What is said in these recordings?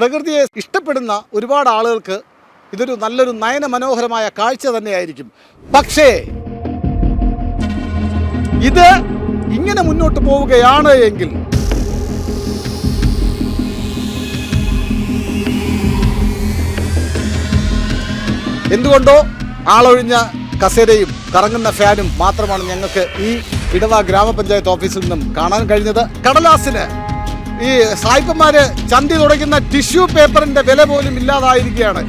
പ്രകൃതിയെ ഇഷ്ടപ്പെടുന്ന ഒരുപാട് ആളുകൾക്ക് ഇതൊരു നല്ലൊരു നയന മനോഹരമായ കാഴ്ച തന്നെയായിരിക്കും. പക്ഷേ ഇത് ഇങ്ങനെ മുന്നോട്ട് പോവുകയാണ് എങ്കിൽ എന്തുകൊണ്ടോ ആളൊഴിഞ്ഞ കസേരയും കറങ്ങുന്ന ഫാനും മാത്രമാണ് ഞങ്ങൾക്ക് ഈ ഇടവ ഗ്രാമപഞ്ചായത്ത് ഓഫീസിൽ നിന്നും കാണാൻ കഴിഞ്ഞത്. കടലാസിന് ഈ സായിപ്പന്മാര് ചന്തി തുടയ്ക്കുന്ന ടിഷ്യൂ പേപ്പറിന്റെ വില പോലും ഇല്ലാതായിരിക്കുകയാണ്.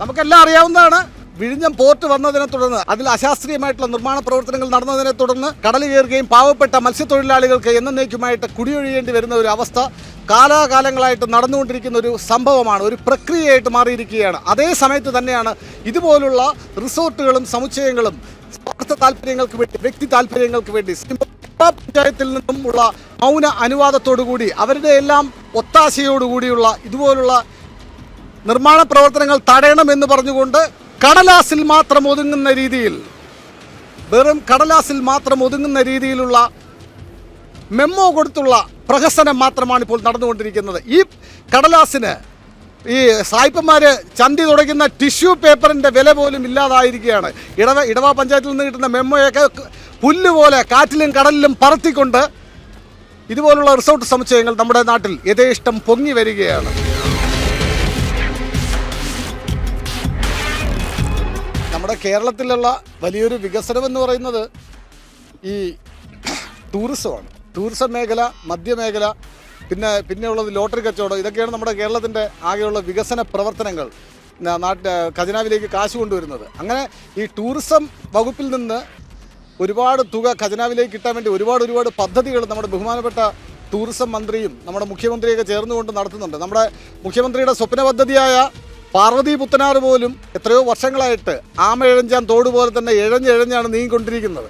നമുക്കെല്ലാം അറിയാവുന്നതാണ്. വിഴിഞ്ഞം പോർട്ട് വന്നതിനെ തുടർന്ന് അതിൽ അശാസ്ത്രീയമായിട്ടുള്ള നിർമ്മാണ പ്രവർത്തനങ്ങൾ നടന്നതിനെ തുടർന്ന് കടൽ കയറുകയും പാവപ്പെട്ട മത്സ്യത്തൊഴിലാളികൾക്ക് എന്നേക്കുമായിട്ട് കുടിയൊഴിയേണ്ടി വരുന്ന ഒരു അവസ്ഥ കാലാകാലങ്ങളായിട്ട് നടന്നുകൊണ്ടിരിക്കുന്ന ഒരു സംഭവമാണ് ഒരു പ്രക്രിയയായിട്ട് മാറിയിരിക്കുകയാണ്. അതേ സമയത്ത് തന്നെയാണ് ഇതുപോലുള്ള റിസോർട്ടുകളും സമുച്ചയങ്ങളും സ്വാർത്ഥ താല്പര്യങ്ങൾക്ക് വേണ്ടി വ്യക്തി താല്പര്യങ്ങൾക്ക് വേണ്ടി പഞ്ചായത്തിൽ നിന്നും ഉള്ള മൗന അനുവാദത്തോടുകൂടി അവരുടെ എല്ലാം ഒത്താശയോടുകൂടിയുള്ള ഇതുപോലുള്ള നിർമ്മാണ പ്രവർത്തനങ്ങൾ തടയണമെന്ന് പറഞ്ഞുകൊണ്ട് കടലാസിൽ മാത്രം ഒതുങ്ങുന്ന രീതിയിൽ വെറും കടലാസിൽ മാത്രം ഒതുങ്ങുന്ന രീതിയിലുള്ള മെമ്മോ കൊടുത്തുള്ള പ്രഹസനം മാത്രമാണ് ഇപ്പോൾ നടന്നുകൊണ്ടിരിക്കുന്നത്. ഈ കടലാസിന് ഈ സായിപ്പന്മാര് ചന്തി തുടയ്ക്കുന്ന ടിഷ്യൂ പേപ്പറിന്റെ വില പോലും ഇല്ലാതായിരിക്കുകയാണ്. ഇടവ ഇടവ പഞ്ചായത്തിൽ നിന്ന് കിട്ടുന്ന മെമ്മോയൊക്കെ പുല്ല് പോലെ കാറ്റിലും കടലിലും പറത്തിക്കൊണ്ട് ഇതുപോലുള്ള റിസോർട്ട് സമുച്ചയങ്ങൾ നമ്മുടെ നാട്ടിൽ യഥേഷ്ടം പൊങ്ങി വരികയാണ്. നമ്മുടെ കേരളത്തിലുള്ള വലിയൊരു വികസനം എന്ന് പറയുന്നത് ഈ ടൂറിസമാണ്. ടൂറിസം മേഖല മദ്യമേഖല പിന്നെ പിന്നെയുള്ളത് ലോട്ടറി കച്ചവടം. ഇതൊക്കെയാണ് നമ്മുടെ കേരളത്തിന്റെ ആകെയുള്ള വികസന പ്രവർത്തനങ്ങൾ. നാട്ട് ഖജനാവിലേക്ക് കാശ് കൊണ്ടുവരുന്നത്. അങ്ങനെ ഈ ടൂറിസം വകുപ്പിൽ നിന്ന് ഒരുപാട് തുക ഖജനാവിലേക്ക് കിട്ടാൻ വേണ്ടി ഒരുപാട് ഒരുപാട് പദ്ധതികൾ നമ്മുടെ ബഹുമാനപ്പെട്ട ടൂറിസം മന്ത്രിയും നമ്മുടെ മുഖ്യമന്ത്രിയൊക്കെ ചേർന്നുകൊണ്ട് നടത്തുന്നുണ്ട്. നമ്മുടെ മുഖ്യമന്ത്രിയുടെ സ്വപ്ന പദ്ധതിയായ പാർവതി പുത്തനാർ പോലും എത്രയോ വർഷങ്ങളായിട്ട് ആമ എഴഞ്ചാൻ തോട് പോലെ തന്നെ എഴഞ്ഞെഴഞ്ഞാണ് നീങ്ങിക്കൊണ്ടിരിക്കുന്നത്.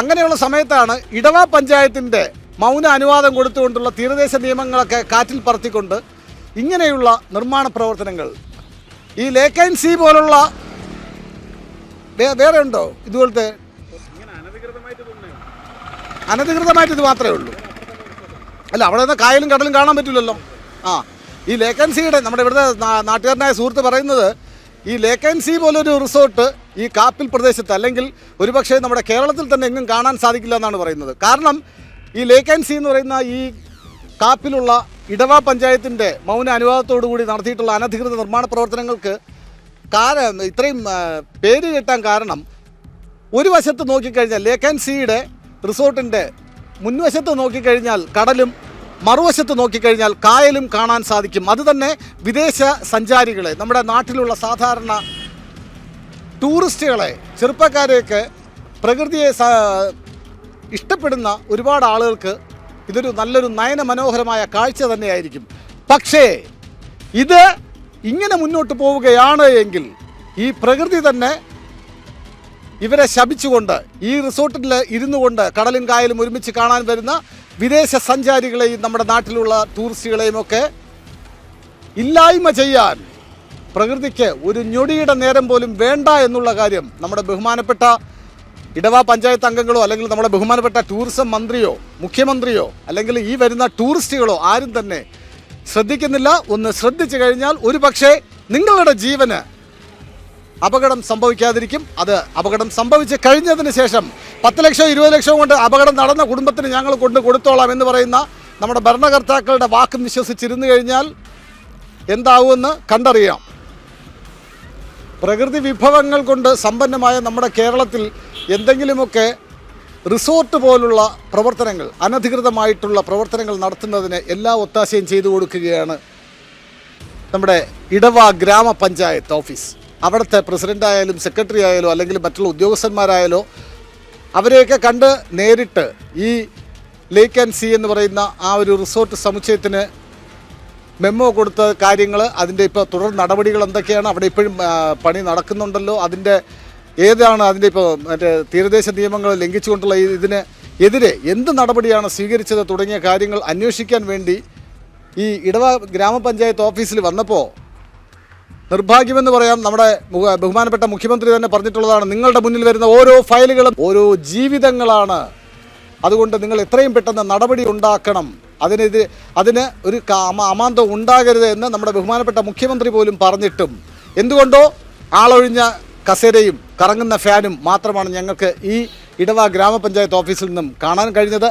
അങ്ങനെയുള്ള സമയത്താണ് ഇടവ പഞ്ചായത്തിന്റെ മൗന അനുവാദം കൊടുത്തുകൊണ്ടുള്ള തീരദേശ നിയമങ്ങളൊക്കെ കാറ്റിൽ പറത്തിക്കൊണ്ട് ഇങ്ങനെയുള്ള നിർമ്മാണ പ്രവർത്തനങ്ങൾ. ഈ ലേക്ക് ആൻഡ് സി പോലുള്ള വേറെ ഉണ്ടോ? ഇതുപോലത്തെ അനധികൃതമായിട്ട് ഇത് മാത്രമേ ഉള്ളൂ. അല്ല അവിടെ നിന്ന് കായലും കടലും കാണാൻ പറ്റില്ലല്ലോ. ആ ഈ ലേക്ക് ആൻഡ് സിയുടെ നമ്മുടെ ഇവിടുത്തെ നാട്ടുകാരനായ സുഹൃത്ത് പറയുന്നത് ഈ ലേക്ക് ആൻഡ് സി പോലൊരു റിസോർട്ട് ഈ കാപ്പിൽ പ്രദേശത്ത് അല്ലെങ്കിൽ ഒരുപക്ഷെ നമ്മുടെ കേരളത്തിൽ തന്നെ എങ്ങും കാണാൻ സാധിക്കില്ല എന്നാണ് പറയുന്നത്. കാരണം ഈ ലേക്ക് ആൻഡ് സി എന്ന് പറയുന്ന ഈ കാപ്പിലുള്ള ഇടവ പഞ്ചായത്തിന്റെ മൗന അനുവാദത്തോടു കൂടി നടത്തിയിട്ടുള്ള അനധികൃത നിർമ്മാണ പ്രവർത്തനങ്ങൾക്ക് കാരണം ഇത്രയും പേര് കിട്ടാൻ കാരണം ഒരു വശത്ത് നോക്കിക്കഴിഞ്ഞാൽ ലേക്ക് ആൻഡ് സിയുടെ റിസോർട്ടിന്റെ മുൻവശത്ത് നോക്കിക്കഴിഞ്ഞാൽ കടലും മറുവശത്ത് നോക്കിക്കഴിഞ്ഞാൽ കായലും കാണാൻ സാധിക്കും. അതുതന്നെ വിദേശ സഞ്ചാരികളെ നമ്മുടെ നാട്ടിലുള്ള സാധാരണ ടൂറിസ്റ്റുകളെ ചെറുപ്പക്കാരെയൊക്കെ പ്രകൃതിയെ ഇഷ്ടപ്പെടുന്ന ഒരുപാട് ആളുകൾക്ക് ഇതൊരു നല്ലൊരു നയന മനോഹരമായ കാഴ്ച തന്നെയായിരിക്കും. പക്ഷേ ഇത് ഇങ്ങനെ മുന്നോട്ട് പോവുകയാണ് എങ്കിൽ ഈ പ്രകൃതി തന്നെ ഇവരെ ശപിച്ചുകൊണ്ട് ഈ റിസോർട്ടിൽ ഇരുന്നു കൊണ്ട് കടലും കായലും ഒരുമിച്ച് കാണാൻ വരുന്ന വിദേശ സഞ്ചാരികളെയും നമ്മുടെ നാട്ടിലുള്ള ടൂറിസ്റ്റുകളെയും ഒക്കെ ഇല്ലായ്മ ചെയ്യാൻ പ്രകൃതിക്ക് ഒരു ഞൊടിയുടെ നേരം പോലും വേണ്ട എന്നുള്ള കാര്യം നമ്മുടെ ബഹുമാനപ്പെട്ട ഇടവ പഞ്ചായത്ത് അംഗങ്ങളോ അല്ലെങ്കിൽ നമ്മുടെ ബഹുമാനപ്പെട്ട ടൂറിസം മന്ത്രിയോ മുഖ്യമന്ത്രിയോ അല്ലെങ്കിൽ ഈ വരുന്ന ടൂറിസ്റ്റുകളോ ആരും തന്നെ ശ്രദ്ധിക്കുന്നില്ല. ഒന്ന് ശ്രദ്ധിച്ചു കഴിഞ്ഞാൽ ഒരു പക്ഷേ നിങ്ങളുടെ ജീവന് അപകടം സംഭവിക്കാതിരിക്കും. അത് അപകടം സംഭവിച്ച് കഴിഞ്ഞതിന് ശേഷം പത്ത് ലക്ഷം ഇരുപത് ലക്ഷം കൊണ്ട് അപകടം നടന്ന കുടുംബത്തിന് ഞങ്ങൾ കൊണ്ട് കൊടുത്തോളാം എന്ന് പറയുന്ന നമ്മുടെ ഭരണകർത്താക്കളുടെ വാക്കും വിശ്വസിച്ചിരുന്നു കഴിഞ്ഞാൽ എന്താവുമെന്ന് കണ്ടറിയാം. പ്രകൃതി വിഭവങ്ങൾ കൊണ്ട് സമ്പന്നമായ നമ്മുടെ കേരളത്തിൽ എന്തെങ്കിലുമൊക്കെ റിസോർട്ട് പോലുള്ള പ്രവർത്തനങ്ങൾ അനധികൃതമായിട്ടുള്ള പ്രവർത്തനങ്ങൾ നടത്തുന്നതിന് എല്ലാ ഒത്താശയും ചെയ്തു കൊടുക്കുകയാണ് നമ്മുടെ ഇടവ ഗ്രാമപഞ്ചായത്ത് ഓഫീസ്. അവിടുത്തെ പ്രസിഡന്റ് ആയാലും സെക്രട്ടറി ആയാലോ അല്ലെങ്കിൽ മറ്റുള്ള ഉദ്യോഗസ്ഥന്മാരായാലോ അവരെയൊക്കെ കണ്ട് നേരിട്ട് ഈ ലേക്ക് ആൻഡ് സി എന്ന് പറയുന്ന ആ ഒരു റിസോർട്ട് സമുച്ചയത്തിന് മെമ്മോ കൊടുത്ത കാര്യങ്ങൾ അതിന്റെ ഇപ്പോൾ തുടർ നടപടികൾ എന്തൊക്കെയാണ് അവിടെ ഇപ്പോഴും പണി നടക്കുന്നുണ്ടല്ലോ അതിന്റെ ഏതാണ് അതിന്റെ ഇപ്പോൾ മറ്റേ തീരദേശ നിയമങ്ങൾ ലംഘിച്ചുകൊണ്ടുള്ള ഇതിന് എതിരെ എന്ത് നടപടിയാണ് സ്വീകരിച്ചത് തുടങ്ങിയ കാര്യങ്ങൾ അന്വേഷിക്കാൻ വേണ്ടി ഈ ഇടവ ഗ്രാമപഞ്ചായത്ത് ഓഫീസിൽ വന്നപ്പോൾ നിർഭാഗ്യമെന്ന് പറയാം നമ്മുടെ ബഹുമാനപ്പെട്ട മുഖ്യമന്ത്രി തന്നെ പറഞ്ഞിട്ടുള്ളതാണ് നിങ്ങളുടെ മുന്നിൽ വരുന്ന ഓരോ ഫയലുകളും ഓരോ ജീവിതങ്ങളാണ്. അതുകൊണ്ട് നിങ്ങൾ എത്രയും പെട്ടെന്ന് നടപടി ഉണ്ടാക്കണം. അതിനെതിരെ അതിന് ഒരു അമാന്തം ഉണ്ടാകരുത് എന്ന് നമ്മുടെ ബഹുമാനപ്പെട്ട മുഖ്യമന്ത്രി പോലും പറഞ്ഞിട്ടും. എന്തുകൊണ്ടോ ആളൊഴിഞ്ഞ കസേരയും കറങ്ങുന്ന ഫാനും മാത്രമാണ് ഞങ്ങൾക്ക് ഈ ഇടവ ഗ്രാമപഞ്ചായത്ത് ഓഫീസിൽ നിന്നും കാണാൻ കഴിഞ്ഞത്.